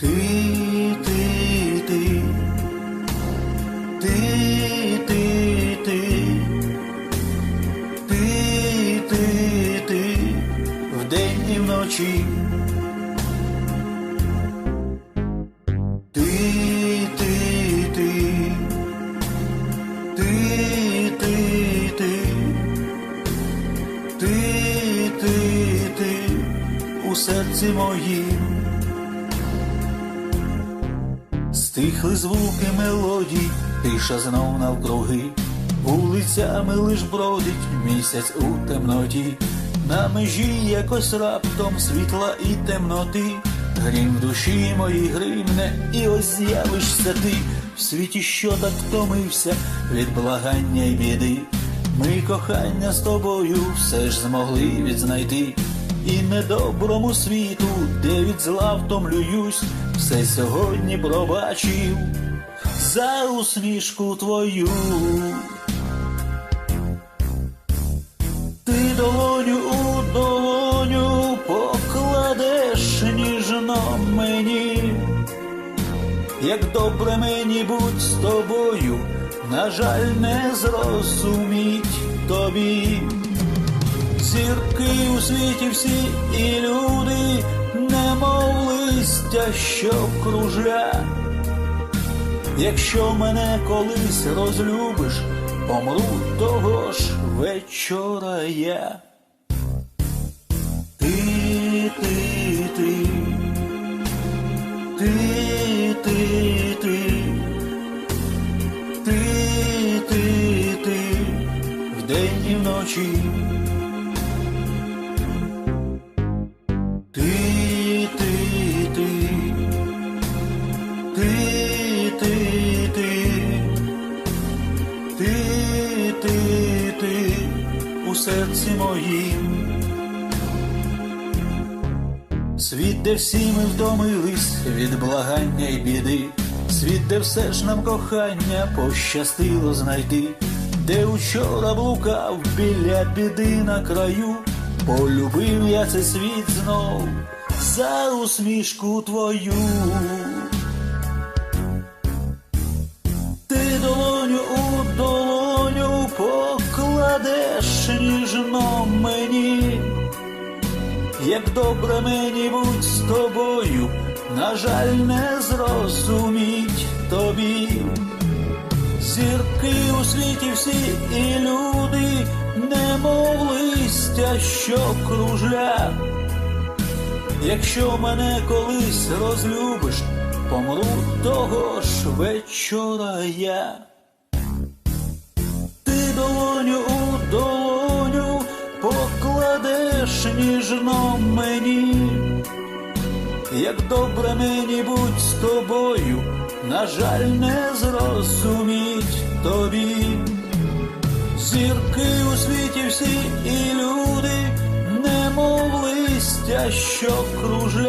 Ти, ти, ти, ти, ти, ти, ти, ти, ти, вдень і вночі. Ти, ти, ти, ти, ти, ти, ти, ти, ти, у серці моїм. Стихли звуки мелодій, тиша знов навкруги, вулицями лиш бродить місяць у темноті, на межі якось раптом світла і темноти, грім в душі моїй гримне, і ось з'явишся ти в світі, що так втомився від благання й біди. Ми кохання з тобою все ж змогли відзнайти. І недоброму світу, де від зла втомлююсь, все сьогодні пробачив за усмішку твою. Ти долоню у долоню покладеш ніжно мені, як добре мені будь з тобою, на жаль, не зрозуміть тобі. Зірки у світі всі і люди, немов листя, що кружля. Якщо мене колись розлюбиш, помру того ж вечора я. Ти, ти, ти, ти, ти, ти, ти, ти, ти, вдень і вночі. Ти, ти, ти, ти, ти, ти, ти, ти, ти, у серці моїм. Світ, де всі ми втомились від благання й біди, світ, де все ж нам кохання пощастило знайти, де учора блукав біля біди на краю, полюбив я цей світ знов за усмішку твою. Ти долоню у долоню покладеш ніжно мені. Як добре мені будь з тобою, на жаль, не зрозуміть тобі. Зірки у світі всі і люди, немов листя, що кружля. Якщо мене колись розлюбиш, помру того ж вечора я. Ти долоню у долоню покладеш ніжно мені, як добре мені будь з тобою, на жаль, не зрозуміть тобі. Зірки у світі всі і люди, немов листя, що кружля.